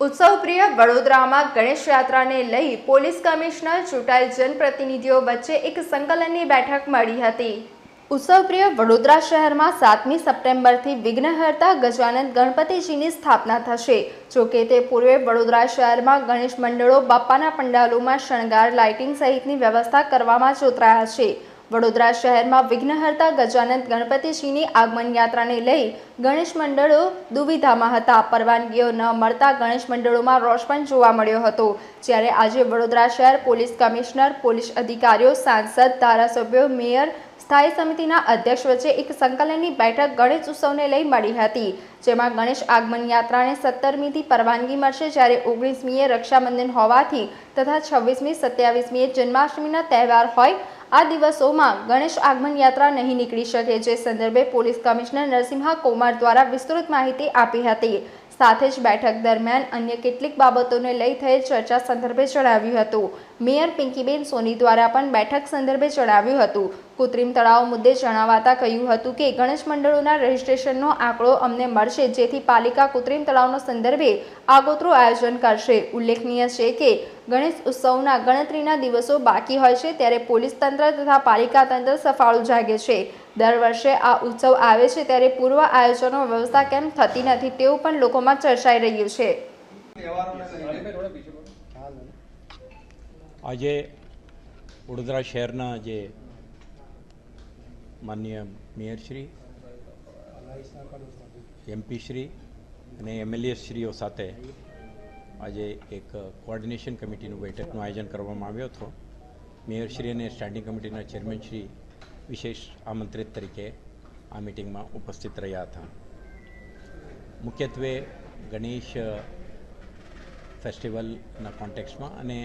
ઉત્સવપ્રિય વડોદરામાં ગણેશ યાત્રાને લઈ પોલીસ કમિશનર ચૂંટાયેલ જનપ્રતિનિધિઓ વચ્ચે એક સંકલનની બેઠક મળી હતી. ઉત્સવપ્રિય વડોદરા શહેરમાં સાતમી સપ્ટેમ્બરથી વિઘ્નહર્તા ગજાનંદ ગણપતિજીની સ્થાપના થશે. જોકે તે પૂર્વે વડોદરા શહેરમાં ગણેશ મંડળો બાપ્પાના પંડાલોમાં શણગાર, લાઇટિંગ સહિતની વ્યવસ્થા કરવામાં જોતરાયા છે. વડોદરા શહેરમાં વિઘ્નહર્તા ગજાનંદ ગણપતિજીની આગમન યાત્રાને લઈ ગણેશ મંડળો દુવિધામાં હતા. પરવાનગીઓ ન મળતા ગણેશ મંડળોમાં રોષ પણ જોવા મળ્યો હતો. જ્યારે આજે વડોદરા શહેર પોલીસ કમિશનર, પોલીસ અધિકારીઓ, સાંસદ, ધારાસભ્યો, મેયર સ્થાયી સમિતિના અધ્યક્ષ વચ્ચે એક સંકલનની બેઠક ગણેશ ઉત્સવને લઈ મળી હતી, જેમાં ગણેશ આગમન યાત્રાને સત્તરમીથી પરવાનગી મળશે જ્યારે ઓગણીસમીએ રક્ષાબંધન હોવાથી તથા છવ્વીસમી, સત્યાવીસમીએ જન્માષ્ટમીના તહેવાર હોય, આ દિવસોમાં ગણેશ આગમન યાત્રા નહીં નીકળી શકે, જે સંદર્ભે પોલીસ કમિશનર નરસિંહા કુમાર દ્વારા વિસ્તૃત માહિતી આપી હતી. સાથે જ બેઠક દરમિયાન અન્ય કેટલીક બાબતોને લઈ થયેલ ચર્ચા સંદર્ભે જણાવ્યું હતું. મેયર પિંકીબેન સોની દ્વારા પણ બેઠક સંદર્ભે જણાવ્યું હતું. કૃત્રિમ તળાવ મુદ્દે જણાવાતા કહ્યું હતું કે, ગણેશ મંડળોના રજિસ્ટ્રેશનનો આંકડો અમને મળશે, જેથી પાલિકા કૃત્રિમ તળાવનો સંદર્ભે આગોતરું આયોજન કરશે. ઉલ્લેખનીય છે કે, ગણેશ ઉત્સવના ગણતરીના દિવસો બાકી હોય છે, ત્યારે પોલીસ તંત્ર તથા પાલિકા તંત્ર સફાળું જાગે છે. દર વર્ષે આ ઉત્સવ આવે છે ત્યારે પૂર્વ આયોજનો વ્યવસ્થા કેમ થતી નથી તેવું પણ લોકોમાં ચર્ચાઈ રહ્યું છે. આજે વડોદરા શહેરના જે માનનીય મેયરશ્રી એમપીશ્રી અને એમએલએશ્રીઓ સાથે આજે એક કોઓર્ડિનેશન કમિટીનું બેઠકનું આયોજન કરવામાં આવ્યો હતો. મેયરશ્રી અને સ્ટેન્ડિંગ કમિટીના ચેરમેનશ્રી વિશેષ આમંત્રિત તરીકે આ મિટિંગમાં ઉપસ્થિત રહ્યા હતા. મુખ્યત્વે ગણેશ ફેસ્ટિવલના કોન્ટેક્સમાં અને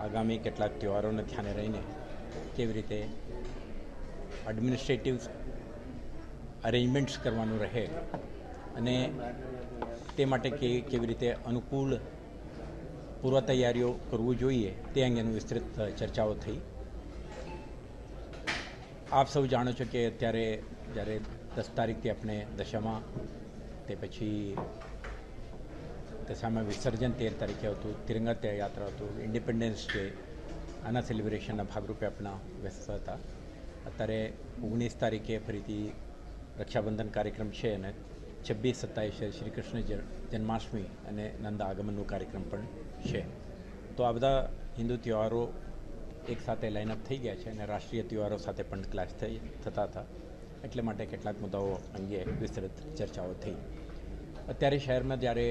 આગામી કેટલાક તહેવારોને ધ્યાને રહીને કેવી રીતે એડમિનિસ્ટ્રેટિવ અરેન્જમેન્ટ્સ કરવાનું રહે અને તે માટે કે કેવી રીતે અનુકૂળ પૂર્વ તૈયારીઓ કરવું જોઈએ તે અંગેનું વિસ્તૃત ચર્ચાઓ થઈ. આપ સૌ જાણો છો કે અત્યારે જ્યારે દસ તારીખથી આપણે દશામાં તે પછી દશામાં વિસર્જન તેર તારીખે હતું, તિરંગા તે યાત્રા હતું ઇન્ડિપેન્ડન્સ ડે આના સેલિબ્રેશનના ભાગરૂપે આપણા વ્યસ્ત હતા. અત્યારે ઓગણીસ તારીખે ફરીથી રક્ષાબંધન કાર્યક્રમ છે અને છવ્વીસ સત્તાવીસે શ્રી કૃષ્ણ જન્માષ્ટમી અને નંદ આગમનનો કાર્યક્રમ પણ છે. તો આ બધા હિન્દુ તહેવારો એક સાથે લાઇનઅપ થઈ ગયા છે અને રાષ્ટ્રીય તહેવારો સાથે પણ ક્લાસ થઈ થતા હતા. એટલે માટે કેટલાક મુદ્દાઓ અંગે વિસ્તૃત ચર્ચાઓ થઈ. અત્યારે શહેરમાં જ્યારે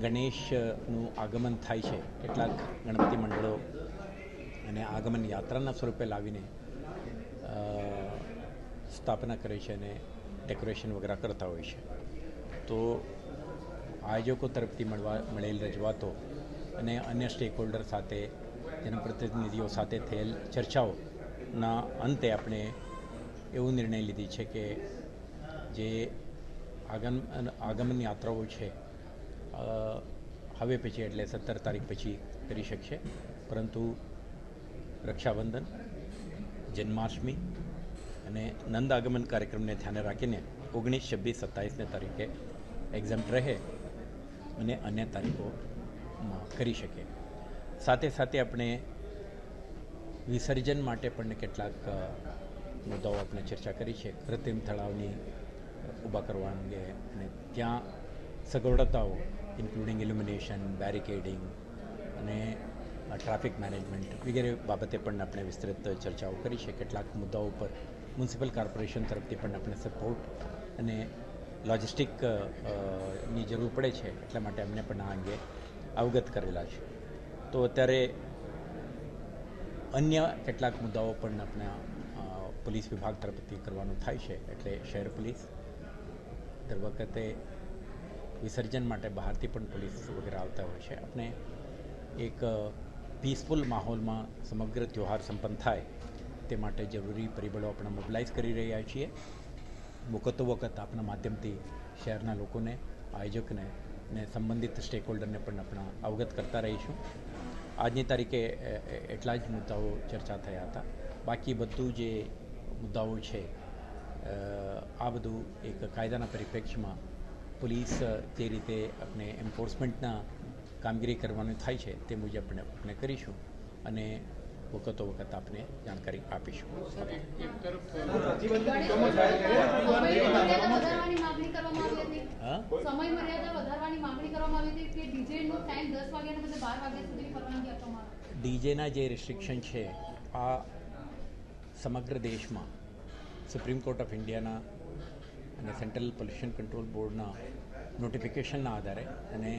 ગણેશનું આગમન થાય છે, કેટલાક ગણપતિ મંડળો અને આગમન યાત્રાના સ્વરૂપે લાવીને સ્થાપના કરે છે અને ડેકોરેશન વગેરે કરતા હોય છે. તો આયોજકો તરફથી મળવા, મળેલ રજૂઆતો અને અન્ય સ્ટેક હોલ્ડર સાથે જનપ્રતિનિધિઓ સાથે થયેલ ચર્ચાઓના અંતે આપણે એવું નિર્ણય લીધી છે કે જે આગમ, આગમન યાત્રાઓ છે હવે પછી એટલે સત્તર તારીખ પછી કરી શકશે. પરંતુ રક્ષાબંધન, જન્માષ્ટમી અને નંદ આગમન કાર્યક્રમને ધ્યાને રાખીને ઓગણીસ, છવ્વીસ, સત્તાવીસને તારીખે એક્ઝામ રહે અને અન્ય તારીખોમાં કરી શકે. સાથે સાથે આપણે વિસર્જન માટે પણ કેટલાક મુદ્દાઓ આપણે ચર્ચા કરી છે. કૃત્રિમ તળાવની ઊભા કરવા અંગે અને ત્યાં સગવડતાઓ ઇન્ક્લુડિંગ ઇલ્યુમિનેશન બેરિકેડિંગ અને ટ્રાફિક મેનેજમેન્ટ વગેરે બાબતે પણ આપણે વિસ્તૃત ચર્ચાઓ કરી છે. કેટલાક મુદ્દાઓ પર મ્યુનિસિપલ કોર્પોરેશન તરફથી પણ આપણે સપોર્ટ અને લોજિસ્ટિક અ, અ, ની જરૂર પડે છે. એટલા માટે અમને પણ આ અંગે અવગત કરેલા છે. તો અત્યારે અન્ય કેટલાક મુદ્દાઓ પણ આપણા પોલીસ વિભાગ તરફથી કરવાનું થાય છે. એટલે શહેર પોલીસ દર વખતે વિસર્જન માટે બહારથી પણ પોલીસ વગેરે આવતા હોય છે. આપણે એક પીસફુલ માહોલમાં સમગ્ર ત્યોહાર સંપન્ન થાય તે માટે જરૂરી પરિબળો આપણે મોબિલાઇઝ કરી રહ્યા છીએ. વખતો વખત આપણા માધ્યમથી શહેરના લોકોને, આયોજકને ને સંબંધિત સ્ટેક હોલ્ડરને પણ આપણા અવગત કરતા રહીશું. આજની તારીખે એટલા જ મુદ્દાઓ ચર્ચા થયા હતા. બાકી બધું જે મુદ્દાઓ છે આ બધું એક કાયદાના પરિપ્રેક્ષ્યમાં પોલીસ જે રીતે આપણે એન્ફોર્સમેન્ટના કામગીરી કરવાનું થાય છે, તે મુજબ આપણે આપણે કરીશું. અને વખતો વખત આપને જાણકારી આપીશું. વધારવાની માંગણી કરવામાં આવી હતી હા? સમય મર્યાદા વધારવાની માંગણી કરવામાં આવી હતી કે ડીજે નો ટાઈમ દસ વાગ્યાને બદલે બાર વાગ્યા સુધી પરવાનગી આપવામાં આવે. ડીજેના જે રિસ્ટ્રિક્શન છે આ સમગ્ર દેશમાં સુપ્રીમ કોર્ટ ઓફ ઇન્ડિયાના અને સેન્ટ્રલ પોલ્યુશન કંટ્રોલ બોર્ડના નોટિફિકેશનના આધારે અને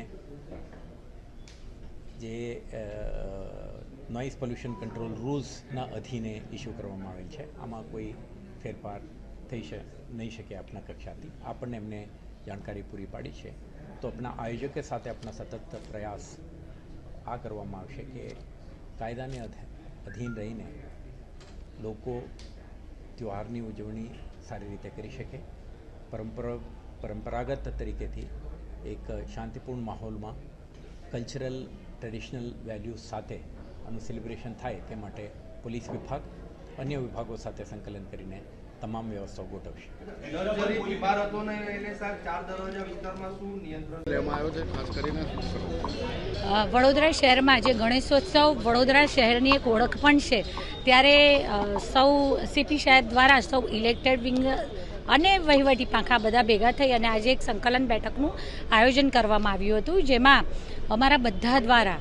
જે નોઇઝ પોલ્યુશન કંટ્રોલ રૂલ્સના અધીને ઇસ્યુ કરવામાં આવેલ છે. આમાં કોઈ ફેરફાર થઈ નહીં શકે આપના કક્ષાથી. આપણને એમને જાણકારી પૂરી પાડી છે. તો આપણા આયોજકે સાથે આપણા સતત પ્રયાસ આ કરવામાં આવશે કે કાયદાને અધીન રહીને લોકો તહેવારની ઉજવણી સારી રીતે કરી શકે. પરંપરા, પરંપરાગત તરીકેથી એક શાંતિપૂર્ણ માહોલમાં કલ્ચરલ ટ્રેડિશનલ વેલ્યુઝ સાથે આનું સેલિબ્રેશન થાય તે માટે પોલીસ વિભાગ અન્ય વિભાગો સાથે સંકલન કરીને તમામ વ્યવસ્થાઓ ગોઠવશે. વડોદરા શહેરમાં જે ગણેશોત્સવ વડોદરા શહેરની એક ઓળખ પણ છે. ત્યારે સૌ સીપી સાહેબ દ્વારા સૌ ઇલેક્ટેડ વિંગ અને વહીવટી પાંખા બધા ભેગા થઈ અને આજે એક સંકલન બેઠકનું આયોજન કરવામાં આવ્યું હતું જેમાં અમારા બધા દ્વારા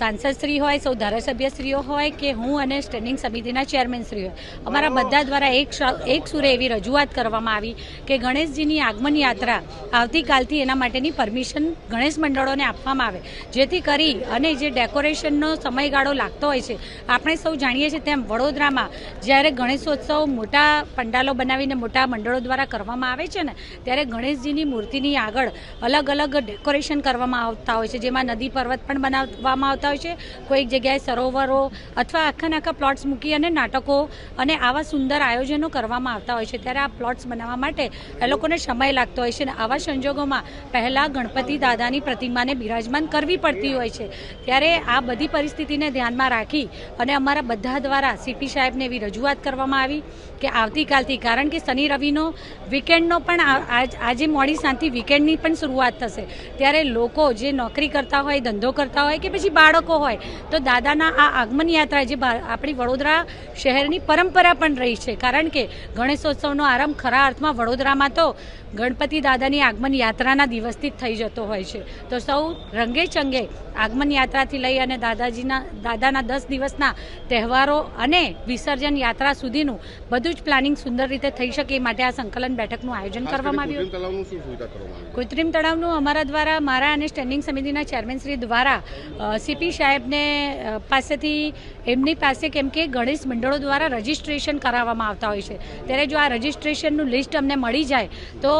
સાંસદશ્રી હોય સૌ ધારાસભ્યશ્રીઓ હોય કે હું અને સ્ટેન્ડિંગ સમિતિના ચેરમેનશ્રી હોય. અમારા બધા દ્વારા એક એક સુરે એવી રજૂઆત કરવામાં આવી કે ગણેશજીની આગમન યાત્રા આવતીકાલથી એના માટેની પરમિશન ગણેશ મંડળોને આપવામાં આવે. જેથી કરી અને જે ડેકોરેશનનો સમયગાળો લાગતો હોય છે આપણે સૌ જાણીએ છીએ તેમ વડોદરામાં જ્યારે ગણેશોત્સવ મોટા પંડાલો બનાવીને મોટા મંડળો દ્વારા કરવામાં આવે છે ને ત્યારે ગણેશજીની મૂર્તિની આગળ અલગ અલગ ડેકોરેશન કરવામાં આવતા હોય છે. જેમાં નદી પર્વત પણ બનાવવામાં આવતા છે. કોઈક જગ્યાએ સરોવરો અથવા આખા પ્લોટ્સ મૂકી અને નાટકો અને આવા સુંદર આયોજનો કરવામાં આવતા હોય છે. ત્યારે આ પ્લોટ્સ બનાવવા માટે એ લોકોને સમય લાગતો હોય છે અને આવા સંજોગોમાં પહેલાં ગણપતિ દાદાની પ્રતિમાને બિરાજમાન કરવી પડતી હોય છે. ત્યારે આ બધી પરિસ્થિતિને ધ્યાનમાં રાખી અને અમારા બધા દ્વારા સીપી સાહેબને એવી રજૂઆત કરવામાં આવી કે આવતીકાલથી, કારણ કે શનિ રવિનો વીકેન્ડનો પણ આજે મોડી સાંજથી વીકેન્ડની પણ શરૂઆત થશે. ત્યારે લોકો જે નોકરી કરતા હોય, ધંધો કરતા હોય કે પછી બાળકો હોય તો દાદાના આ આગમન યાત્રા જે આપણી વડોદરા શહેરની પરંપરા પણ રહી છે. કારણ કે ગણેશોત્સવનો આરંભ ખરા અર્થમાં વડોદરામાં તો ગણપતિ દાદાની આગમન યાત્રાના દિવસથી જ થઈ જતો હોય છે. તો સૌ રંગે ચંગે આગમન યાત્રાથી લઈ અને દાદાજીના દાદાના દસ દિવસના તહેવારો અને વિસર્જન યાત્રા સુધીનું બધું જ પ્લાનિંગ સુંદર રીતે થઈ શકે એ માટે આ સંકલન બેઠકનું આયોજન કરવામાં આવ્યું. કૃત્રિમ તળાવનું અમારા દ્વારા મારા અને સ્ટેન્ડિંગ સમિતિના ચેરમેન શ્રી દ્વારા સીપી સાહેબને પાસેથી એમની પાસે કેમ કે ગણેશ મંડળો દ્વારા રજિસ્ટ્રેશન કરાવવામાં આવતા હોય છે. ત્યારે જો આ રજિસ્ટ્રેશનનું લિસ્ટ અમને મળી જાય, તો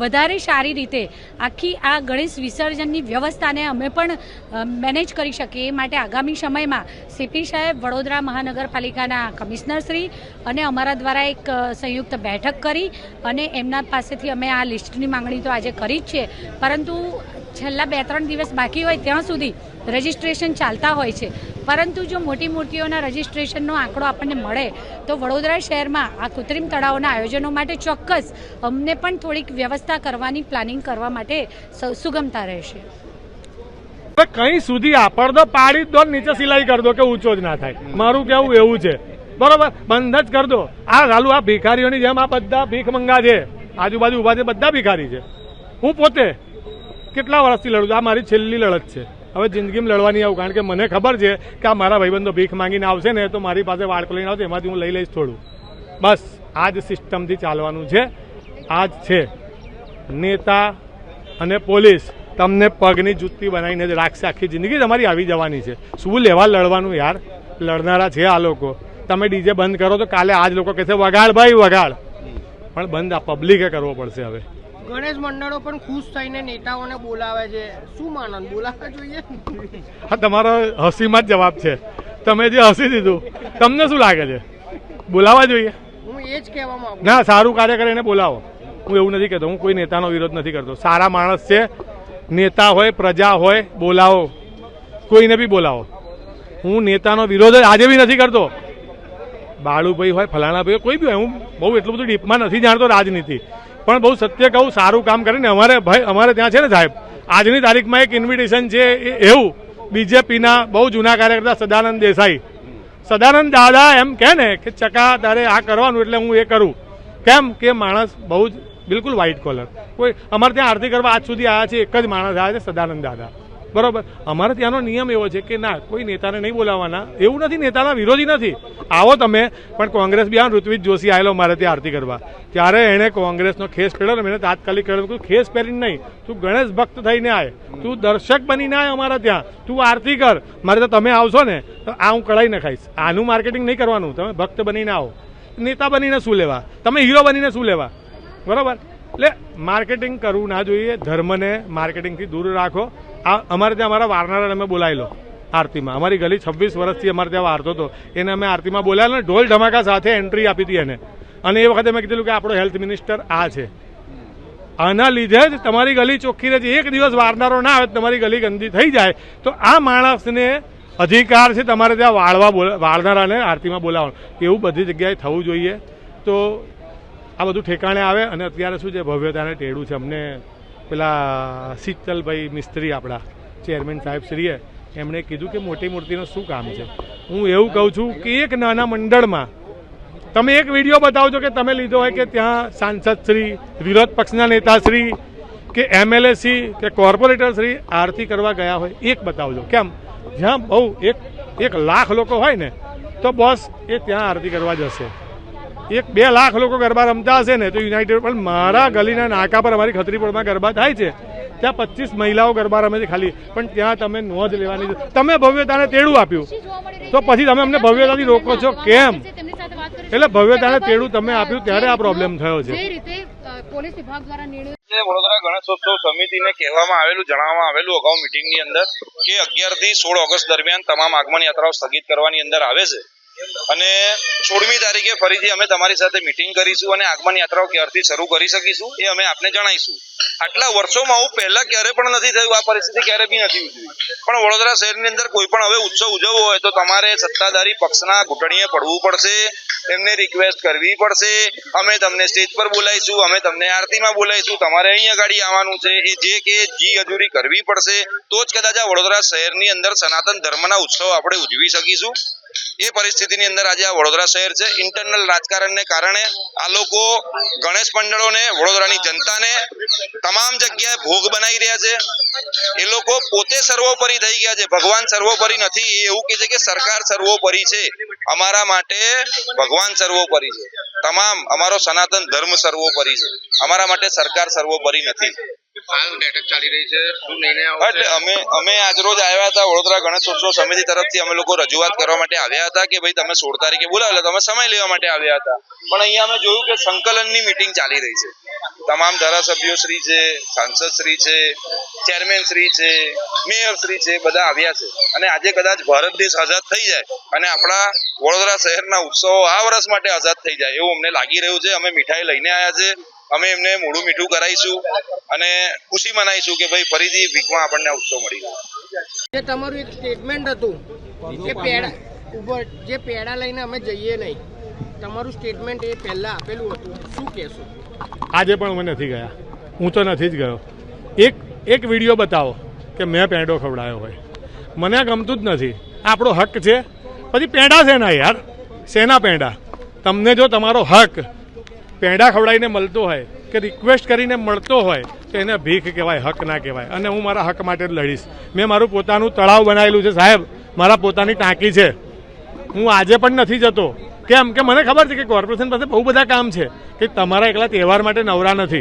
વધારે સારી રીતે આખી આ ગણેશ વિસર્જનની વ્યવસ્થાને અમે પણ મેનેજ કરી શકીએ. એ માટે આગામી સમયમાં સીપી સાહેબ, વડોદરા મહાનગરપાલિકાના કમિશનરશ્રી અને અમારા દ્વારા એક સંયુક્ત બેઠક કરી અને એમના પાસેથી અમે આ લિસ્ટની માંગણી તો આજે કરી જ છે. પરંતુ છેલ્લા બે ત્રણ દિવસ બાકી હોય ત્યાં સુધી રજિસ્ટ્રેશન ચાલતા હોય છે. પરંતુ જો મોટી મૂર્તિઓના રજિસ્ટ્રેશનનો આંકડો આપણને મળે, તો વડોદરા શહેરમાં આ કૃત્રિમ તળાવના આયોજનો માટે ચોક્કસ અમને પણ થોડીક વ્યવસ્થા કરવાની, પ્લાનિંગ કરવા માટે સુગમતા રહેશે. કઈ સુધી આ પડદો પાડી દો, નીચે સિલાઈ કરી દો કે ઊંચો જ ના થાય. મારું કેવું એવું છે. બરોબર? બંધ જ કરી દો. આ ચાલુ આ ભિખારીઓની જેમ આ બધા ભીખ મંગા છે આજુબાજુ ઊભા છે બધા ભિખારી છે. હું પોતે કેટલા વર્ષથી લડું છું? આ મારી છેલ્લી લડત છે. હવે જિંદગીમાં લડવાની આવું, કારણ કે મને ખબર છે કે આ મારા ભાઈબંધો ભીખ માંગીને આવશે ને તો મારી પાસે વાળકો લઈને આવશે, એમાંથી હું લઈ લઈશ થોડું. બસ, આ જ સિસ્ટમથી ચાલવાનું છે. આ જ છે. નેતા અને પોલીસ તમને પગની જુત્તી બનાવીને જ રાખશે. આખી જિંદગી તમારી આવી જવાની છે. શું લેવા લડવાનું યાર? લડનારા છે આ લોકો. તમે ડીજે બંધ કરો તો કાલે આ જ લોકો કહેશે, વગાડ ભાઈ, વગાડ. પણ બંધ આ પબ્લિકે કરવો પડશે હવે. ગણેશ મંડળો પણ ખુશ થઈને નેતાઓને બોલાવે છે. શું માનન? બોલાવવા જોઈએ? હા તમારો હસીમાં જ જવાબ છે. તમે જે હસી દીધું તમને શું લાગે છે? બોલાવવા જોઈએ. હું એ જ કહેવા માંગુ ના સારું કાર્ય કરે એને બોલાવો. હું એવું નથી કહેતો હું કોઈ નેતાનો વિરોધ નથી કરતો. સારા માણસ છે નેતા હોય પ્રજા હોય બોલાવો. કોઈને બી બોલાવો. હું નેતાનો વિરોધ આજે બી નથી કરતો. બાળુભાઈ હોય ફલાણા ભાઈ હોય, કોઈ બી હોય હું બહુ એટલું બધું ડીપમાં નથી જાણતો રાજનીતિ. પણ બહુ સત્ય કહું, સારું કામ કરીને અમારે ભાઈ, અમારે ત્યાં છે ને સાહેબ, આજની તારીખમાં એક ઇન્વિટેશન છે એવું, બીજેપીના બહુ જૂના કાર્યકર્તા સદાનંદ દેસાઈ. સદાનંદ દાદા એમ કહે ને કે ચકા તારે આ કરવાનું એટલે હું એ કરું. કેમ કે માણસ બહુ જ, બિલકુલ વ્હાઇટ કોલર કોઈ, અમારે ત્યાં આરતી કરવા આજ સુધી આવ્યા છે, એક જ માણસ આવ્યા છે, સદાનંદ દાદા. બરોબર. અમારે ત્યાંનો નિયમ એવો છે કે ના, કોઈ નેતાને નહીં બોલાવવાના. એવું નથી, નેતાના વિરોધી નથી. આવો તમે, પણ કોંગ્રેસ બી આ ઋત્વિજ જોશી આવેલો મારે ત્યાં આરતી કરવા. ત્યારે એણે કોંગ્રેસનો ખેસ પહેર્યો ને, મેં તાત્કાલિક કહ્યું, તું ખેસ પહેરીને નહીં, તું ગણેશ ભક્ત થઈને આય. તું દર્શક બનીને આય અમારા ત્યાં. તું આરતી કર. મારે તો તમે આવશો ને, તો આ હું કઢાઈ નખાઈશ આનું માર્કેટિંગ નહીં કરવાનું. તમે ભક્ત બનીને આવો. નેતા બનીને શું લેવા? તમે હીરો બનીને શું લેવા? બરોબર. એટલે માર્કેટિંગ કરવું ના જોઈએ, ધર્મને માર્કેટિંગથી દૂર રાખો. આ અમારે ત્યાં અમારા વારનારાને અમે બોલાવી લો આરતીમાં. અમારી ગલી છવ્વીસ વર્ષથી અમારે ત્યાં વારતો હતો. એને અમે આરતીમાં બોલાવેલો ને ઢોલ ધમાકા સાથે એન્ટ્રી આપી હતી એને. અને એ વખતે મેં કીધેલું કે આપણો હેલ્થ મિનિસ્ટર આ છે. આના લીધે જ તમારી ગલી ચોખ્ખી રહે છે. એક દિવસ વારનારો ના આવે તમારી ગલી ગંદી થઈ જાય. તો આ માણસને અધિકાર છે તમારે ત્યાં વાળવા વાળનારાને આરતીમાં બોલાવવાનું. એવું બધી જગ્યાએ થવું જોઈએ. તો આ બધું ઠેકાણે આવે અને અત્યારે શું છે? ભવ્યતાને ટેડું છે. અમને પેલા શીતલભાઈ મિસ્ત્રી આપણા ચેરમેન સાહેબ શ્રીએ, એમણે કીધું કે મોટી મૂર્તિનું શું કામ છે? હું એવું કહું છું કે એક નાના મંડળમાં, તમે એક વીડિયો બતાવજો કે તમે લીધો હોય કે ત્યાં સાંસદ શ્રી, વિરોધ પક્ષના નેતાશ્રી કે એમએલએ શ્રી, કે કોર્પોરેટર શ્રી આરતી કરવા ગયા હોય, એક બતાવજો. કેમ? જ્યાં બહુ એક એક લાખ લોકો હોય ને, તો બોસ એ ત્યાં આરતી કરવા જશે. એક બે લાખ લોકો ગરબા રમતા હશે ને તો યુનાઇટેડ પણ મારા ગલીના નાકા પર અમારી ખત્રીપુરમાં ગરબા થાય છે. ત્યાં પચીસ મહિલાઓ ગરબા રમે છે ખાલી. પણ ત્યાં તમે નોંધ લેવાની તમે ભવ્યતાને તેડું આપ્યું. તો પછી તમે અમને ભવ્યતાથી રોકો છો કેમ? તેમની સાથે વાત કરીશું. એટલે ભવ્યતાને તેડું તમે આપ્યું ત્યારે આ પ્રોબ્લેમ થયો છે. જે રીતે પોલીસ વિભાગ દ્વારા નિર્ણય વડોદરા ગણેશોત્સવ સમિતિને કહેવામાં આવેલું જણાવવામાં આવેલું અગાઉ મિટિંગની અંદર કે અગિયારથી સોળ ઓગસ્ટ દરમિયાન તમામ આગમન યાત્રાઓ સ્થગિત કરવાની અંદર આવે છે. અને સોળમી તારીખે ફરીથી અમે તમારી સાથે મિટિંગ કરીશું અને આગમન યાત્રાઓ ક્યારથી શરૂ કરી શકીશું એ અમે આપને જણાવીશું. આટલા વર્ષોમાં આવું પહેલા ક્યારે પણ નથી થયું, આ પરિસ્થિતિ ક્યારે બી નથી પણ વડોદરા શહેરની અંદર કોઈ પણ હવે ઉત્સવ ઉજવવો હોય તો તમારે સત્તાધારી પક્ષના ઘૂંટણીએ પડવું પડશે, એમને રિક્વેસ્ટ કરવી પડશે. અમે તમને સ્ટેજ પર બોલાવીશું, અમે તમને આરતીમાં બોલાવીશું, તમારે અહીંયા ગાડી આવવાનું છે. એ જે કે જી હજુરી કરવી પડશે. તો જ કદાચ આ વડોદરા શહેરની અંદર સનાતન ધર્મના ઉત્સવ આપણે ઉજવી શકીશું. એ પરિસ્થિતિની અંદર આજે આ વડોદરા શહેર છે. ઇન્ટરનલ રાજકારણને કારણે આ લોકો ગણેશ મંડળોને, વડોદરાની જનતાને તમામ જગ્યાએ ભોગ બનાવી રહ્યા છે. એ લોકો પોતે સર્વોપરી થઈ ગયા છે. ભગવાન સર્વોપરી નથી. એ એવું કહે છે કે સરકાર સર્વોપરી છે. અમારા માટે ભગવાન સર્વોપરી છે. તમામ, અમારો સનાતન ધર્મ સર્વોપરી છે. અમારા માટે સરકાર સર્વોપરી નથી. એટલે અમે મિટિંગ ચાલી રહી છે. તમામ ધારાસભ્યો શ્રી છે, સાંસદ શ્રી છે ચેરમેન શ્રી છે મેયર શ્રી છે, બધા આવ્યા છે. અને આજે કદાચ ભારત દેશ આઝાદ થઈ જાય અને આપણા વડોદરા શહેરના ઉત્સવો આ વર્ષ માટે આઝાદ થઈ જાય એવું અમને લાગી રહ્યું છે. અમે મીઠાઈ લઈને આવ્યા છે. અમે એમને મોઢું મીઠું કરાવીશું અને ખુશી મનાવીશું કે ભાઈ ફરીથી વીકમાં આપણને ઉત્સવ મળી ગયો. જે તમારું એક સ્ટેટમેન્ટ હતું કે પેડા ઉપર જે પેડા લઈને અમે જઈએ નહીં તમારું સ્ટેટમેન્ટ એ પહેલાં આપેલું હતું. શું કહેશો? આજે પણ અમે નથી ગયા. હું તો નથી જ ગયો. એક એક વીડિયો બતાવો કે મેં પેંડો ખવડાયો હોય. મને આ ગમતું જ નથી. આપણો હક છે. પછી પેંડા શેના યાર? શેના પેંડા? તમને જો તમારો હક પેંડા ખવડાવીને મળતો હોય કે રિક્વેસ્ટ કરીને મળતો હોય, તો એને ભીખ કહેવાય, હક ના કહેવાય. અને હું મારા હક માટે લડીશ. મેં મારું પોતાનું તળાવ બનાવેલું છે, સાહેબ. મારા પોતાની ટાંકી છે. હું આજે પણ નથી જતો. કેમ? કે મને ખબર છે કે કોર્પોરેશન પાસે બહુ બધા કામ છે, કે તમારા એકલા તહેવાર માટે નવરા નથી.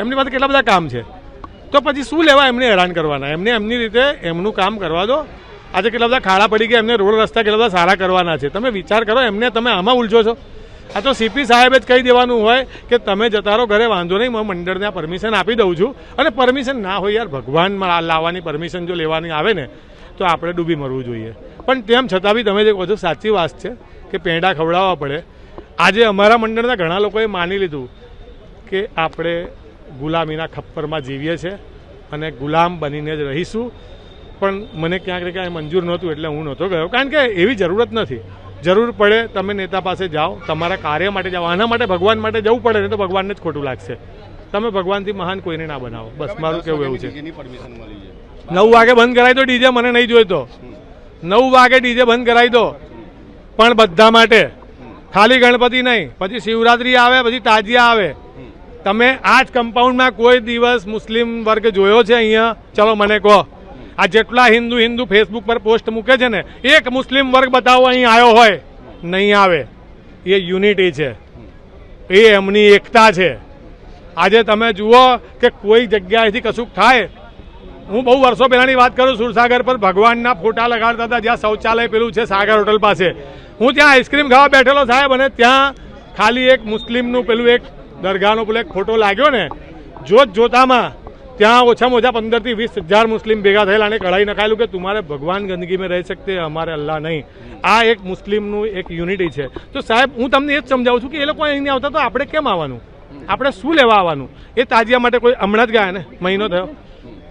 એમની પાસે કેટલા બધા કામ છે? તો પછી શું લેવા એમને હેરાન કરવાના? એમને એમની રીતે એમનું કામ કરવા દો. આજે કેટલા બધા ખાડા પડી ગયા, એમને રોડ રસ્તા કેટલા બધા સારા કરવાના છે. તમે વિચાર કરો, એમને તમે આમાં ઉલજો છો. આ તો સીપી સાહેબે જ કહી દેવાનું હોય કે તમે જતા રહો, ઘરે વાંધો નહીં, હું મંડળને આ પરમિશન આપી દઉં છું. અને પરમિશન ના હોય યાર, ભગવાન લાવવાની પરમિશન જો લેવાની આવે ને, તો આપણે ડૂબી મરવું જોઈએ. પણ તેમ છતાં બી તમે જે કહો છો, સાચી વાત છે કે પેંડા ખવડાવવા પડે. આજે અમારા મંડળના ઘણા લોકોએ માની લીધું કે આપણે ગુલામીના ખપ્પરમાં જીવીએ છીએ અને ગુલામ બનીને જ રહીશું. પણ મને ક્યાંક ને ક્યાંય મંજૂર નહોતું એટલે હું નહોતો ગયો. કારણ કે એવી જરૂરત નથી. જરૂર પડે તમે નેતા પાસે જાઓ તમારા કાર્ય માટે જાઓ આના માટે ભગવાન માટે જવું પડે ને તો ભગવાનને જ ખોટું લાગશે. તમે ભગવાનથી મહાન કોઈને ના બનાવો. બસ મારું કેવું એવું છે. નવ વાગે બંધ કરાવી દો ડીજે મને નહીં જોઈતો. નવ વાગે ડીજે બંધ કરાવી દો પણ બધા માટે. ખાલી ગણપતિ નહીં પછી શિવરાત્રી આવે પછી તાજિયા આવે. તમે આ જ કમ્પાઉન્ડમાં કોઈ દિવસ મુસ્લિમ વર્ગ જોયો છે અહીંયા? ચલો મને કહો. આ જેટલા હિન્દુ હિન્દુ ફેસબુક પર પોસ્ટ મૂકે છે ને, એક મુસ્લિમ વર્ગ બતાવો અહીં આવ્યો હોય, નહીં આવે. એ યુનિટી છે. એ એમની એકતા છે. આજે તમે જુઓ કે કોઈ જગ્યાએથી કશુંક થાય. હું બહુ વર્ષો પહેલાની વાત કરું, સુરસાગર પર ભગવાનના ફોટા લગાડતા હતા, જ્યાં શૌચાલય પેલું છે, સાગર હોટલ પાસે. હું ત્યાં આઈસ્ક્રીમ ખાવા બેઠેલો, સાહેબ, અને ત્યાં ખાલી એક મુસ્લિમનું પેલું એક દરગાહનો પેલું એક ફોટો લાગ્યો ને, જોત જોતામાં ત્યાં ઓછામાં ઓછા પંદરથી વીસ હજાર મુસ્લિમ ભેગા થયેલા અને કઢાઈ નખાયેલું કે તમારે ભગવાન ગંદકીમાં રહી શકતે, અમારે અલ્લાહ નહીં. આ એક મુસ્લિમનું એક યુનિટી છે. તો સાહેબ, હું તમને એ જ સમજાવું છું કે એ લોકો અહીં આવતા તો આપણે કેમ આવવાનું? આપણે શું લેવા આવવાનું? એ તાજિયા માટે કોઈ હમણાં જ ગયા ને? મહિનો થયો.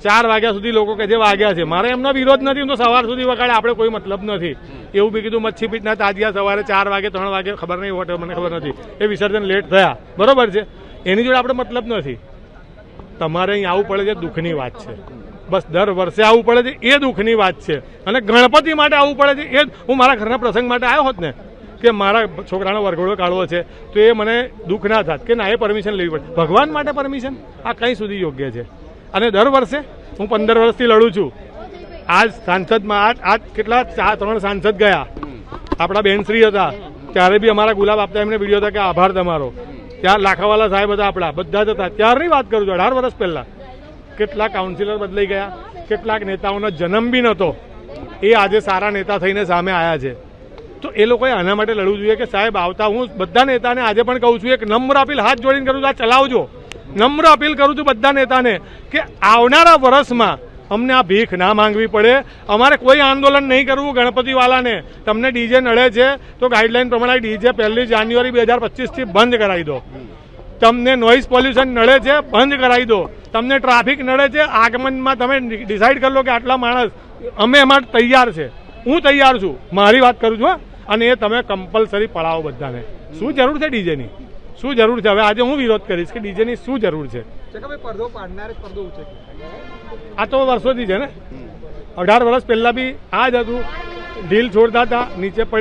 ચાર વાગ્યા સુધી લોકો કે જે વાગ્યા છે. મારે એમનો વિરોધ નથી તો સવાર સુધી વગાડે, આપણે કોઈ મતલબ નથી. એવું બી કીધું મચ્છી પીટના તાજિયા સવારે ચાર વાગે, ત્રણ વાગે, ખબર નહીં વોટ મને ખબર નથી. એ વિસર્જન લેટ થયા. બરોબર છે? એની જોડે આપણે મતલબ નથી. તમારે અહીં આવવું પડે છે, દુઃખની વાત છે. બસ દર વર્ષે આવવું પડે છે, એ દુઃખની વાત છે. અને ગણપતિ માટે આવવું પડે છે, એ હું મારા ઘરના પ્રસંગ માટે આવ્યો હોત ને, કે મારા છોકરાનો વરઘોડો કાઢવો છે, તો એ મને દુઃખ ના થાત કે ના, એ પરમિશન લેવી પડે. ભગવાન માટે પરમિશન? આ કઈ સુધી યોગ્ય છે? અને દર વર્ષે હું પંદર વર્ષથી લડું છું. આજ સાંસદમાં, આજ આજ કેટલા ચાર ત્રણ સાંસદ ગયા. આપણા બેનશ્રી હતા. ત્યારે બી અમારા ગુલાબ આપતા એમને વીડિયો હતા કે આભાર તમારો. ત્યાં લાખાવાલા સાહેબ હતા આપણા, બધા જ હતા. ત્યારની વાત કરું છું, અઢાર વર્ષ પહેલા. કેટલા કાઉન્સિલર બદલાઈ ગયા, કેટલાક નેતાઓનો જન્મ બી નહોતો. એ આજે સારા નેતા થઈને સામે આવ્યા છે. તો એ લોકોએ આના માટે લડવું જોઈએ કે સાહેબ, આવતા હું બધા નેતાને આજે પણ કહું છું, એક નમ્ર અપીલ, હાથ જોડીને કરું છું, આ ચલાવજો. નમ્ર અપીલ કરું છું બધા નેતાને કે આવનારા વર્ષમાં અમને આ ભીખ ના માંગવી પડે. અમારે કોઈ આંદોલન નહીં કરવું ગણપતિવાલાને. તમને ડીજે નડે છે, તો ગાઈડલાઈન પ્રમાણે ડીજે પહેલી જાન્યુઆરી બે હજાર પચીસથી બંધ કરાવી દો. તમને નોઇઝ પોલ્યુશન નડે છે, બંધ કરાવી દો. તમને ટ્રાફિક નડે છે, આગમનમાં તમે ડિસાઈડ કરી લો કે આટલા માણસ, અમે એમાં તૈયાર છે. હું તૈયાર છું. મારી વાત કરું છું. અને એ તમે કમ્પલસરી પડાવો બધાને. શું જરૂર છે ડીજેની? શું જરૂર છે? હવે આજે હું વિરોધ કરીશ કે ડીજેની શું જરૂર છે? આ તો વર્ષોથી છે ને? અઢાર વર્ષ પહેલા બી આ જ હતું. ઢીલ છોડતા હતા, નીચે પડી